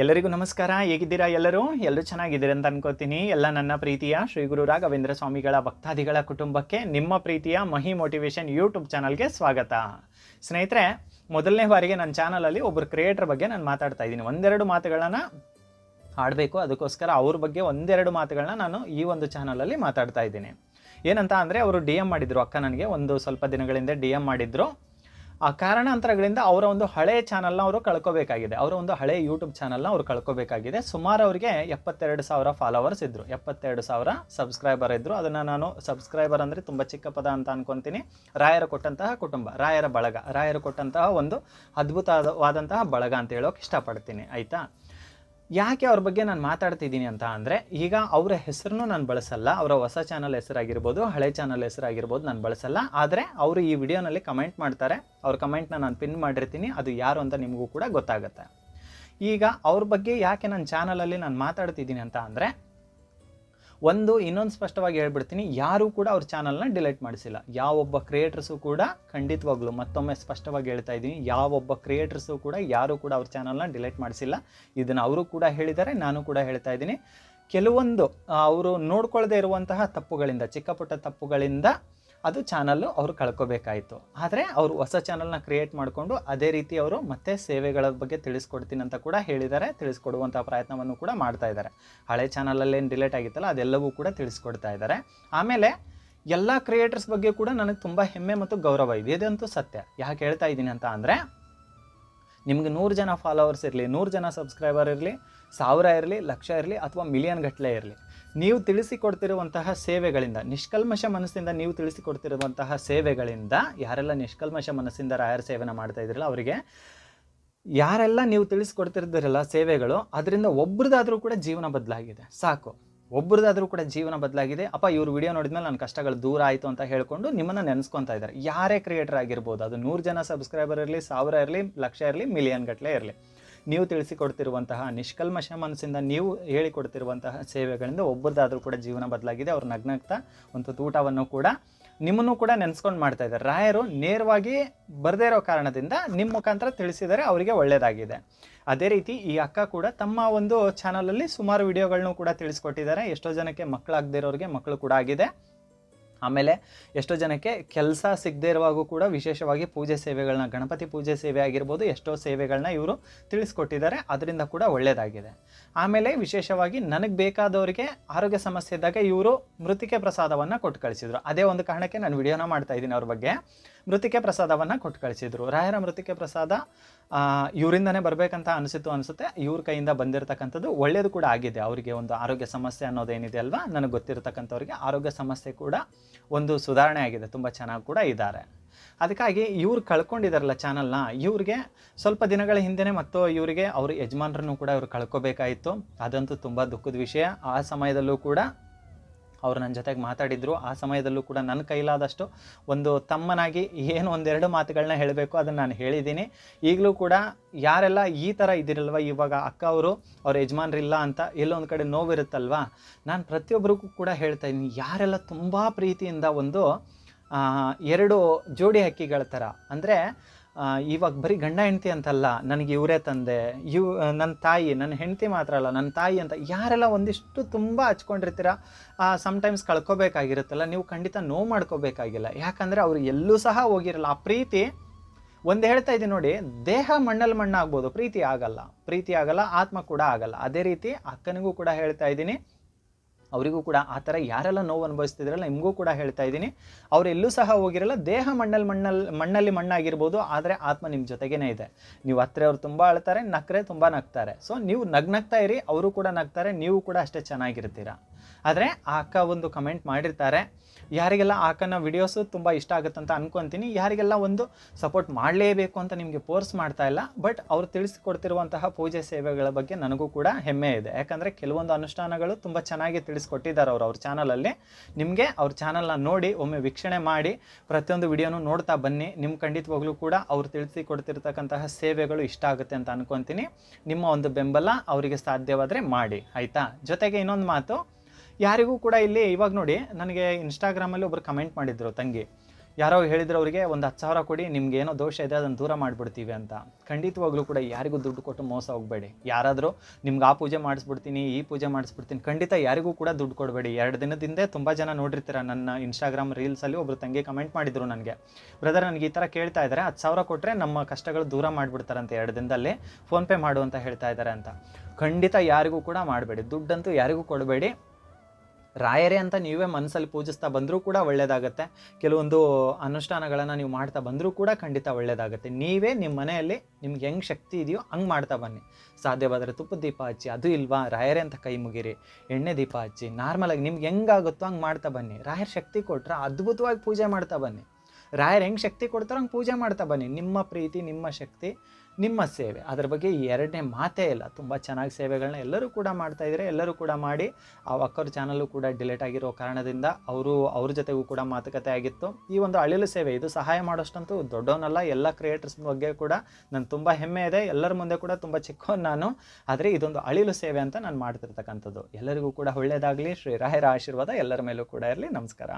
ಎಲ್ಲರಿಗೂ ನಮಸ್ಕಾರ. ಹೇಗಿದ್ದೀರಾ ಎಲ್ಲರೂ? ಎಲ್ಲರೂ ಚೆನ್ನಾಗಿದ್ದೀರಿ ಅಂತ ಅನ್ಕೋತೀನಿ. ಎಲ್ಲ ನನ್ನ ಪ್ರೀತಿಯ ಶ್ರೀ ಗುರು ರಾಘವೇಂದ್ರ ಸ್ವಾಮಿಗಳ ಭಕ್ತಾದಿಗಳ ಕುಟುಂಬಕ್ಕೆ ನಿಮ್ಮ ಪ್ರೀತಿಯ ಮಹಿ ಮೋಟಿವೇಶನ್ ಯೂಟ್ಯೂಬ್ ಚಾನಲ್ಗೆ ಸ್ವಾಗತ. ಸ್ನೇಹಿತರೆ, ಮೊದಲನೇ ಬಾರಿಗೆ ನನ್ನ ಚಾನಲಲ್ಲಿ ಒಬ್ಬರು ಕ್ರಿಯೇಟರ್ ಬಗ್ಗೆ ನಾನು ಮಾತಾಡ್ತಾ ಇದ್ದೀನಿ. ಒಂದೆರಡು ಮಾತುಗಳನ್ನು ಆಡಬೇಕು ಅದಕ್ಕೋಸ್ಕರ ಅವ್ರ ಬಗ್ಗೆ ಒಂದೆರಡು ಮಾತುಗಳನ್ನ ನಾನು ಈ ಒಂದು ಚಾನಲಲ್ಲಿ ಮಾತಾಡ್ತಾ ಇದ್ದೀನಿ. ಏನಂತ ಅಂದರೆ, ಅವರು ಡಿ ಎಂ ಮಾಡಿದರು. ಅಕ್ಕ ನನಗೆ ಒಂದು ಸ್ವಲ್ಪ ದಿನಗಳಿಂದ ಡಿ ಎಂ ಮಾಡಿದ್ರು. ಆ ಕಾರಣಾಂತರಗಳಿಂದ ಅವರ ಒಂದು ಹಳೆ ಚಾನಲ್ನ ಅವರು ಕಳ್ಕೋಬೇಕಾಗಿದೆ. ಅವರ ಒಂದು ಹಳೆ ಯೂಟ್ಯೂಬ್ ಚಾನಲ್ನ ಅವರು ಕಳ್ಕೋಬೇಕಾಗಿದೆ. ಸುಮಾರು ಅವರಿಗೆ ಎಪ್ಪತ್ತೆರಡು ಸಾವಿರ ಫಾಲೋವರ್ಸ್ ಇದ್ದರು ಎಪ್ಪತ್ತೆರಡು ಸಾವಿರ ಸಬ್ಸ್ಕ್ರೈಬರ್ ಇದ್ದರು ಅದನ್ನು ನಾನು ಸಬ್ಸ್ಕ್ರೈಬರ್ ಅಂದರೆ ತುಂಬ ಚಿಕ್ಕ ಪದ ಅಂತ ಅನ್ಕೊತೀನಿ. ರಾಯರು ಕೊಟ್ಟಂತಹ ಕುಟುಂಬ, ರಾಯರ ಬಳಗ, ರಾಯರು ಕೊಟ್ಟಂತಹ ಒಂದು ಅದ್ಭುತವಾದಂತಹ ಬಳಗ ಅಂತ ಹೇಳೋಕೆ ಇಷ್ಟಪಡ್ತೀನಿ. ಆಯಿತಾ? ಯಾಕೆ ಅವ್ರ ಬಗ್ಗೆ ನಾನು ಮಾತಾಡ್ತಿದ್ದೀನಿ ಅಂತ ಅಂದರೆ, ಈಗ ಅವರ ಹೆಸರನ್ನು ನಾನು ಬಳಸಲ್ಲ, ಅವರ ಹೊಸ ಚಾನಲ್ ಹೆಸರಾಗಿರ್ಬೋದು, ಹಳೆ ಚಾನಲ್ ಹೆಸರಾಗಿರ್ಬೋದು ನಾನು ಬಳಸಲ್ಲ. ಆದರೆ ಅವರು ಈ ವಿಡಿಯೋನಲ್ಲಿ ಕಮೆಂಟ್ ಮಾಡ್ತಾರೆ, ಅವ್ರ ಕಮೆಂಟ್ನ ನಾನು ಪಿನ್ ಮಾಡಿರ್ತೀನಿ, ಅದು ಯಾರು ಅಂತ ನಿಮಗೂ ಕೂಡ ಗೊತ್ತಾಗುತ್ತೆ. ಈಗ ಅವ್ರ ಬಗ್ಗೆ ಯಾಕೆ ನನ್ನ ಚಾನಲಲ್ಲಿ ನಾನು ಮಾತಾಡ್ತಿದ್ದೀನಿ ಅಂತ ಅಂದರೆ ಒಂದು ಇನ್ನೊಂದು ಸ್ಪಷ್ಟವಾಗಿ ಹೇಳ್ಬಿಡ್ತೀನಿ, ಯಾರೂ ಕೂಡ ಅವ್ರ ಚಾನಲ್ನ ಡಿಲೀಟ್ ಮಾಡಿಸಿಲ್ಲ. ಯಾವೊಬ್ಬ ಕ್ರಿಯೇಟರ್ಸು ಕೂಡ ಖಂಡಿತವಾಗ್ಲೂ ಮತ್ತೊಮ್ಮೆ ಸ್ಪಷ್ಟವಾಗಿ ಹೇಳ್ತಾ ಇದ್ದೀನಿ, ಯಾವೊಬ್ಬ ಕ್ರಿಯೇಟರ್ಸು ಕೂಡ ಯಾರೂ ಕೂಡ ಅವ್ರ ಚಾನಲ್ನ ಡಿಲೀಟ್ ಮಾಡಿಸಿಲ್ಲ. ಇದನ್ನು ಅವರು ಕೂಡ ಹೇಳಿದ್ದಾರೆ, ನಾನು ಕೂಡ ಹೇಳ್ತಾ ಇದ್ದೀನಿ. ಕೆಲವೊಂದು ಅವರು ನೋಡ್ಕೊಳ್ಳದೆ ಇರುವಂತಹ ತಪ್ಪುಗಳಿಂದ ಚಿಕ್ಕಪುಟ್ಟ ತಪ್ಪುಗಳಿಂದ ಅದು ಚಾನಲ್ಲು ಅವರು ಕಳ್ಕೊಬೇಕಾಯಿತು. ಆದರೆ ಅವರು ಹೊಸ ಚಾನಲ್ನ ಕ್ರಿಯೇಟ್ ಮಾಡಿಕೊಂಡು ಅದೇ ರೀತಿ ಅವರು ಮತ್ತೆ ಸೇವೆಗಳ ಬಗ್ಗೆ ತಿಳಿಸ್ಕೊಡ್ತೀನಿ ಅಂತ ಕೂಡ ಹೇಳಿದ್ದಾರೆ ತಿಳಿಸ್ಕೊಡುವಂಥ ಪ್ರಯತ್ನವನ್ನು ಕೂಡ ಮಾಡ್ತಾ ಇದ್ದಾರೆ. ಹಳೆ ಚಾನಲಲ್ಲೇನು ಡಿಲೇಟ್ ಆಗಿತ್ತಲ್ಲ, ಅದೆಲ್ಲವೂ ಕೂಡ ತಿಳಿಸ್ಕೊಡ್ತಾ ಇದ್ದಾರೆ. ಆಮೇಲೆ ಎಲ್ಲ ಕ್ರಿಯೇಟರ್ಸ್ ಬಗ್ಗೆ ಕೂಡ ನನಗೆ ತುಂಬ ಹೆಮ್ಮೆ ಮತ್ತು ಗೌರವ ಇದೆ. ಇದಂತೂ ಸತ್ಯ. ಯಾಕೆ ಹೇಳ್ತಾ ಇದ್ದೀನಿ ಅಂತ ಅಂದರೆ, ನಿಮಗೆ ನೂರು ಜನ ಫಾಲೋವರ್ಸ್ ಇರಲಿ, ನೂರು ಜನ ಸಬ್ಸ್ಕ್ರೈಬರ್ ಇರಲಿ, ಸಾವಿರ ಇರಲಿ, ಲಕ್ಷ ಇರಲಿ ಅಥವಾ ಮಿಲಿಯನ್ ಗಟ್ಟಲೆ ಇರಲಿ ನೀವು ತಿಳಿಸಿಕೊಡ್ತಿರುವಂತಹ ಸೇವೆಗಳಿಂದ, ನಿಷ್ಕಲ್ಮಶ ಮನಸ್ಸಿಂದ ನೀವು ತಿಳಿಸಿಕೊಡ್ತಿರುವಂತಹ ಸೇವೆಗಳಿಂದ, ಯಾರೆಲ್ಲ ನಿಷ್ಕಲ್ಮಶ ಮನಸ್ಸಿಂದ ರಾಯರ ಸೇವೆನ ಮಾಡ್ತಾ ಇದ್ರಲ್ಲ ಅವರಿಗೆ, ಯಾರೆಲ್ಲ ನೀವು ತಿಳಿಸ್ಕೊಡ್ತಿರ್ದಿರಲ್ಲ ಸೇವೆಗಳು, ಅದರಿಂದ ಒಬ್ರದಾದರೂ ಕೂಡ ಜೀವನ ಬದಲಾಗಿದೆ. ಸಾಕು. ಒಬ್ರದಾದರೂ ಕೂಡ ಜೀವನ ಬದಲಾಗಿದೆ. ಅಪ್ಪ, ಇವ್ರು ವಿಡಿಯೋ ನೋಡಿದ್ಮೇಲೆ ನನ್ನ ಕಷ್ಟಗಳು ದೂರ ಆಯಿತು ಅಂತ ಹೇಳ್ಕೊಂಡು ನಿಮ್ಮನ್ನು ನೆನೆಸ್ಕೊತಾ ಇದ್ದಾರೆ. ಯಾರೇ ಕ್ರಿಯೇಟರ್ ಆಗಿರ್ಬೋದು, ಅದು ನೂರು ಜನ ಸಬ್ಸ್ಕ್ರೈಬರ್ ಇರಲಿ, ಸಾವಿರ ಇರಲಿ, ಲಕ್ಷ ಇರಲಿ ಮಿಲಿಯನ್ ಗಟ್ಟಲೆ ಇರಲಿ. ನೀವು ತಿಳಿಸಿಕೊಡ್ತಿರುವಂತಹ ನಿಷ್ಕಲ್ಮಶ ಮನಸ್ಸಿಂದ ನೀವು ಹೇಳಿಕೊಡ್ತಿರುವಂತಹ ಸೇವೆಗಳಿಂದ ಒಬ್ಬರದಾದರೂ ಕೂಡ ಜೀವನ ಬದಲಾಗಿದೆ. ಅವ್ರ ನಗ್ನಗ್ತಾ ಒಂದು ಊಟವನ್ನು ಕೂಡ ನಿಮ್ಮನ್ನು ಕೂಡ ನೆನೆಸ್ಕೊಂಡು ಮಾಡ್ತಾ ಇದ್ದಾರೆ. ರಾಯರು ನೇರವಾಗಿ ಬರದೇ ಇರೋ ಕಾರಣದಿಂದ ನಿಮ್ಮ ಮುಖಾಂತರ ತಿಳಿಸಿದರೆ ಅವರಿಗೆ ಒಳ್ಳೆಯದಾಗಿದೆ ಅದೇ ರೀತಿ ಈ ಅಕ್ಕ ಕೂಡ ತಮ್ಮ ಒಂದು ಚಾನಲಲ್ಲಿ ಸುಮಾರು ವಿಡಿಯೋಗಳನ್ನು ಕೂಡ ತಿಳಿಸ್ಕೊಟ್ಟಿದ್ದಾರೆ. ಎಷ್ಟೋ ಜನಕ್ಕೆ ಮಕ್ಕಳಾಗದೇ ಇರೋರಿಗೆ ಮಕ್ಕಳು ಕೂಡ ಆಗಿದೆ. ಆಮೇಲೆ ಎಷ್ಟೋ ಜನಕ್ಕೆ ಕೆಲಸ ಸಿಗದೇ ಇರುವಾಗೂ ಕೂಡ ವಿಶೇಷವಾಗಿ ಪೂಜೆ ಸೇವೆಗಳನ್ನ, ಗಣಪತಿ ಪೂಜೆ ಸೇವೆ ಆಗಿರ್ಬೋದು, ಎಷ್ಟೋ ಸೇವೆಗಳನ್ನ ಇವರು ತಿಳಿಸ್ಕೊಟ್ಟಿದ್ದಾರೆ. ಅದರಿಂದ ಕೂಡ ಒಳ್ಳೆಯದಾಗಿದೆ ಆಮೇಲೆ ವಿಶೇಷವಾಗಿ ನನಗೆ ಬೇಕಾದವರಿಗೆ ಆರೋಗ್ಯ ಸಮಸ್ಯೆ ಇದ್ದಾಗ ಇವರು ಮೃತಿಕೆ ಪ್ರಸಾದವನ್ನು ಕೊಟ್ಟು ಕಳಿಸಿದರು. ಅದೇ ಒಂದು ಕಾರಣಕ್ಕೆ ನಾನು ವಿಡಿಯೋನ ಮಾಡ್ತಾ ಇದ್ದೀನಿ ಅವ್ರ ಬಗ್ಗೆ. ಮೃತಿಕೆ ಪ್ರಸಾದವನ್ನು ಕೊಟ್ಟು ಕಳಿಸಿದ್ರು. ರಾಯರ ಮೃತಿಕೆ ಪ್ರಸಾದ ಇವರಿಂದನೇ ಬರಬೇಕಂತ ಅನಿಸಿತು ಅನಿಸುತ್ತೆ. ಇವ್ರ ಕೈಯಿಂದ ಬಂದಿರತಕ್ಕಂಥದ್ದು ಒಳ್ಳೆಯದು ಕೂಡ ಆಗಿದೆ. ಅವರಿಗೆ ಒಂದು ಆರೋಗ್ಯ ಸಮಸ್ಯೆ ಅನ್ನೋದೇನಿದೆ ಅಲ್ವಾ? ನನಗೆ ಗೊತ್ತಿರತಕ್ಕಂಥವ್ರಿಗೆ ಆರೋಗ್ಯ ಸಮಸ್ಯೆ ಕೂಡ ಒಂದು ಸುಧಾರಣೆ ಆಗಿದೆ. ತುಂಬ ಚೆನ್ನಾಗಿ ಕೂಡ ಇದ್ದಾರೆ ಅದಕ್ಕಾಗಿ ಇವ್ರು ಕಳ್ಕೊಂಡಿದಾರಲ್ಲ ಚಾನಲ್ನ, ಇವ್ರಿಗೆ ಸ್ವಲ್ಪ ದಿನಗಳ ಹಿಂದೆನೇ ಮತ್ತು ಇವರಿಗೆ ಅವ್ರ ಯಜಮಾನರನ್ನು ಕೂಡ ಇವ್ರು ಕಳ್ಕೊಬೇಕಾಯಿತು. ಅದಂತೂ ತುಂಬ ದುಃಖದ ವಿಷಯ. ಆ ಸಮಯದಲ್ಲೂ ಕೂಡ ಅವ್ರು ನನ್ನ ಜೊತೆಗೆ ಮಾತಾಡಿದ್ರು. ಆ ಸಮಯದಲ್ಲೂ ಕೂಡ ನನ್ನ ಕೈಲಾದಷ್ಟು ಒಂದು ತಮ್ಮನಾಗಿ ಏನು ಒಂದೆರಡು ಮಾತುಗಳನ್ನ ಹೇಳಬೇಕು ಅದನ್ನು ನಾನು ಹೇಳಿದ್ದೀನಿ ಈಗಲೂ ಕೂಡ ಯಾರೆಲ್ಲ ಈ ಥರ ಇದ್ದಿರಲ್ವ ಇವಾಗ ಅಕ್ಕ ಅವರು, ಅವ್ರ ಯಜಮಾನ್ರಿಲ್ಲ ಅಂತ ಎಲ್ಲೊಂದು ಕಡೆ ನೋವಿರುತ್ತಲ್ವಾ? ನಾನು ಪ್ರತಿಯೊಬ್ಬರಿಗೂ ಕೂಡ ಹೇಳ್ತಾ ಇದ್ದೀನಿ, ಯಾರೆಲ್ಲ ತುಂಬ ಪ್ರೀತಿಯಿಂದ ಒಂದು ಎರಡು ಜೋಡಿ ಹಕ್ಕಿಗಳ ಥರ ಅಂದರೆ ಇವಾಗ ಬರೀ ಗಂಡ ಹೆಂಡತಿ ಅಂತಲ್ಲ, ನನಗೆ ಇವರೇ ತಂದೆ, ಇವ್ ನನ್ನ ತಾಯಿ ನನ್ನ ಹೆಂಡತಿ ಮಾತ್ರ ಅಲ್ಲ ನನ್ನ ತಾಯಿ ಅಂತ ಯಾರೆಲ್ಲ ಒಂದಿಷ್ಟು ತುಂಬ ಹಚ್ಕೊಂಡಿರ್ತೀರ ಸಮಟೈಮ್ಸ್ ಕಳ್ಕೊಬೇಕಾಗಿರುತ್ತಲ್ಲ, ನೀವು ಖಂಡಿತ ನೋವು ಮಾಡ್ಕೋಬೇಕಾಗಿಲ್ಲ. ಯಾಕಂದರೆ ಅವ್ರು ಎಲ್ಲೂ ಸಹ ಹೋಗಿರಲ್ಲ. ಆ ಪ್ರೀತಿ, ಒಂದು ಹೇಳ್ತಾ ಇದ್ದೀನಿ ನೋಡಿ, ದೇಹ ಮಣ್ಣಲ್ಲಿ ಮಣ್ಣಾಗ್ಬೋದು, ಪ್ರೀತಿ ಆಗಲ್ಲ. ಪ್ರೀತಿ ಆಗಲ್ಲ, ಆತ್ಮ ಕೂಡ ಆಗಲ್ಲ. ಅದೇ ರೀತಿ ಅಕ್ಕನಿಗೂ ಕೂಡ ಹೇಳ್ತಾ ಇದ್ದೀನಿ ಅವರಿಗೂ ಕೂಡ ಆ ಥರ ಯಾರೆಲ್ಲ ನೋವು ಅನುಭವಿಸ್ತಿದ್ರಲ್ಲ ನಿಮಗೂ ಕೂಡ ಹೇಳ್ತಾ ಇದ್ದೀನಿ. ಅವ್ರು ಎಲ್ಲೂ ಸಹ ಹೋಗಿರಲ್ಲ, ದೇಹ ಮಣ್ಣಲ್ಲಿ ಮಣ್ಣಲ್ಲಿ ಮಣ್ಣಲ್ಲಿ ಮಣ್ಣಾಗಿರ್ಬೋದು, ಆದರೆ ಆತ್ಮ ನಿಮ್ಮ ಜೊತೆಗೇನೆ ಇದೆ. ನೀವು ಹತ್ರ ಅವ್ರು ತುಂಬ ಅಳ್ತಾರೆ, ನಕ್ರೆ ತುಂಬ ನಗ್ತಾರೆ. ಸೊ ನೀವು ನಗ್ನಗ್ತಾ ಇರಿ, ಅವರು ಕೂಡ ನಗ್ತಾರೆ, ನೀವು ಕೂಡ ಅಷ್ಟೇ ಚೆನ್ನಾಗಿರ್ತೀರ. ಆದರೆ ಆ ಅಕ್ಕ ಒಂದು ಕಮೆಂಟ್ ಮಾಡಿರ್ತಾರೆ, ಯಾರಿಗೆಲ್ಲ ಅಕ್ಕನ ವಿಡಿಯೋಸು ತುಂಬ ಇಷ್ಟ ಅಂತ ಅನ್ಕೊತೀನಿ, ಯಾರಿಗೆಲ್ಲ ಒಂದು ಸಪೋರ್ಟ್ ಮಾಡಲೇಬೇಕು ಅಂತ ನಿಮಗೆ ಫೋರ್ಸ್ ಮಾಡ್ತಾ ಇಲ್ಲ ಬಟ್ ಅವ್ರು ತಿಳಿಸ್ಕೊಡ್ತಿರುವಂತಹ ಪೂಜೆ ಸೇವೆಗಳ ಬಗ್ಗೆ ನನಗೂ ಕೂಡ ಹೆಮ್ಮೆ ಇದೆ. ಯಾಕಂದರೆ ಕೆಲವೊಂದು ಅನುಷ್ಠಾನಗಳು ತುಂಬ ಚೆನ್ನಾಗಿ ತಿಳಿಸ್ಕೊಟ್ಟಿದ್ದಾರೆ ಅವರು, ಅವ್ರ ಚಾನಲಲ್ಲಿ ನಿಮಗೆ ಅವ್ರ ಚಾನಲ್ನ ನೋಡಿ ಒಮ್ಮೆ ವೀಕ್ಷಣೆ ಮಾಡಿ, ಪ್ರತಿಯೊಂದು ವಿಡಿಯೋನು ನೋಡ್ತಾ ಬನ್ನಿ. ನಿಮ್ಮ ಖಂಡಿತವಾಗ್ಲೂ ಕೂಡ ಅವ್ರು ತಿಳಿಸಿಕೊಡ್ತಿರ್ತಕ್ಕಂತಹ ಸೇವೆಗಳು ಇಷ್ಟ ಆಗುತ್ತೆ ಅಂತ ಅನ್ಕೊತೀನಿ. ನಿಮ್ಮ ಒಂದು ಬೆಂಬಲ ಅವರಿಗೆ ಸಾಧ್ಯವಾದರೆ ಮಾಡಿ, ಆಯಿತಾ? ಜೊತೆಗೆ ಇನ್ನೊಂದು ಮಾತು ಯಾರಿಗೂ ಕೂಡ ಇಲ್ಲಿ ಇವಾಗ ನೋಡಿ, ನನಗೆ ಇನ್ಸ್ಟಾಗ್ರಾಮಲ್ಲಿ ಒಬ್ರು ಕಮೆಂಟ್ ಮಾಡಿದ್ರು ತಂಗಿ. ಯಾರೋ ಹೇಳಿದ್ರು ಅವರಿಗೆ, ಒಂದು ಹತ್ತು ಸಾವಿರ ಕೊಡಿ ನಿಮ್ಗೆ ಏನೋ ದೋಷ ಇದೆ, ಅದನ್ನು ದೂರ ಮಾಡಿಬಿಡ್ತೀವಿ ಅಂತ. ಖಂಡಿತವಾಗ್ಲೂ ಕೂಡ ಯಾರಿಗೂ ದುಡ್ಡು ಕೊಟ್ಟು ಮೋಸ ಹೋಗಬೇಡಿ. ಯಾರಾದರೂ, ನಿಮ್ಗೆ ಆ ಪೂಜೆ ಮಾಡಿಸ್ಬಿಡ್ತೀನಿ, ಈ ಪೂಜೆ ಮಾಡಿಸ್ಬಿಡ್ತೀನಿ ಖಂಡಿತ ಯಾರಿಗೂ ಕೂಡ ದುಡ್ಡು ಕೊಡಬೇಡಿ. ಎರಡು ದಿನದಿಂದ ತುಂಬ ಜನ ನೋಡಿರ್ತೀರ ನನ್ನ ಇನ್ಸ್ಟಾಗ್ರಾಮ್ ರೀಲ್ಸಲ್ಲಿ ಒಬ್ರು ತಂಗಿ ಕಮೆಂಟ್ ಮಾಡಿದ್ರು ನನಗೆ. ಬ್ರದರ್ ನನಗೆ ಈ ಥರ ಕೇಳ್ತಾ ಇದ್ದಾರೆ ಹತ್ತು ಸಾವಿರ ಕೊಟ್ಟರೆ ನಮ್ಮ ಕಷ್ಟಗಳು ದೂರ ಮಾಡಿಬಿಡ್ತಾರಂತೆ, ಎರಡು ದಿನದಲ್ಲಿ ಫೋನ್ಪೇ ಮಾಡು ಅಂತ ಹೇಳ್ತಾ ಇದ್ದಾರೆ ಅಂತ. ಖಂಡಿತ ಯಾರಿಗೂ ಕೂಡ ಮಾಡಬೇಡಿ. ದುಡ್ಡಂತೂ ಯಾರಿಗೂ ಕೊಡಬೇಡಿ. ರಾಯರೇ ಅಂತ ನೀವೇ ಮನಸ್ಸಲ್ಲಿ ಪೂಜಿಸ್ತಾ ಬಂದರೂ ಕೂಡ ಒಳ್ಳೆಯದಾಗತ್ತೆ ಕೆಲವೊಂದು ಅನುಷ್ಠಾನಗಳನ್ನು ನೀವು ಮಾಡ್ತಾ ಬಂದರೂ ಕೂಡ ಖಂಡಿತ ಒಳ್ಳೆಯದಾಗುತ್ತೆ ನೀವೇ ನಿಮ್ಮ ಮನೆಯಲ್ಲಿ ನಿಮ್ಗೆ ಹೆಂಗೆ ಶಕ್ತಿ ಇದೆಯೋ ಹಂಗೆ ಮಾಡ್ತಾ ಬನ್ನಿ. ಸಾಧ್ಯವಾದರೆ ತುಪ್ಪದ ದೀಪ ಹಚ್ಚಿ, ಅದು ಇಲ್ವಾ? ರಾಯರೇ ಅಂತ ಕೈ ಮುಗಿರಿ, ಎಣ್ಣೆ ದೀಪ ಹಚ್ಚಿ ನಾರ್ಮಲಾಗಿ ನಿಮ್ಗೆ ಹೆಂಗಾಗುತ್ತೋ ಹಂಗೆ ಮಾಡ್ತಾ ಬನ್ನಿ. ರಾಯರ ಶಕ್ತಿ ಕೊಟ್ರೆ ಅದ್ಭುತವಾಗಿ ಪೂಜೆ ಮಾಡ್ತಾ ಬನ್ನಿ. ರಾಯರ್ ಹೆಂಗೆ ಶಕ್ತಿ ಕೊಡ್ತಾರೋ ಹಂಗೆ ಪೂಜೆ ಮಾಡ್ತಾ ಬನ್ನಿ. ನಿಮ್ಮ ಪ್ರೀತಿ, ನಿಮ್ಮ ಶಕ್ತಿ ನಿಮ್ಮ ಸೇವೆ. ಅದರ ಬಗ್ಗೆ ಈ ಎರಡನೇ ಮಾತೇ ಇಲ್ಲ. ತುಂಬ ಚೆನ್ನಾಗಿ ಸೇವೆಗಳನ್ನ ಎಲ್ಲರೂ ಕೂಡ ಮಾಡ್ತಾ ಇದ್ದಾರೆ ಎಲ್ಲರೂ ಕೂಡ ಮಾಡಿ, ಆ ಒಕ್ಕರ್ ಚಾನಲ್ಲು ಕೂಡ ಡಿಲೇಟ್ ಆಗಿರೋ ಕಾರಣದಿಂದ ಅವರು, ಅವ್ರ ಜೊತೆಗೂ ಕೂಡ ಮಾತುಕತೆ ಆಗಿತ್ತು. ಈ ಒಂದು ಅಳಿಲು ಸೇವೆ, ಇದು ಸಹಾಯ ಮಾಡೋಷ್ಟಂತೂ ದೊಡ್ಡವನಲ್ಲ, ಎಲ್ಲ ಕ್ರಿಯೇಟರ್ಸ್ ಬಗ್ಗೆ ಕೂಡ ನಾನು ತುಂಬ ಹೆಮ್ಮೆ ಇದೆ. ಎಲ್ಲರ ಮುಂದೆ ಕೂಡ ತುಂಬ ಚಿಕ್ಕವನು ನಾನು. ಆದರೆ ಇದೊಂದು ಅಳಿಲು ಸೇವೆ ಅಂತ ನಾನು ಮಾಡ್ತಿರ್ತಕ್ಕಂಥದ್ದು. ಎಲ್ಲರಿಗೂ ಕೂಡ ಒಳ್ಳೆಯದಾಗಲಿ ಶ್ರೀ ರಾಯರ ಆಶೀರ್ವಾದ ಎಲ್ಲರ ಮೇಲೂ ಕೂಡ ಇರಲಿ. ನಮಸ್ಕಾರ.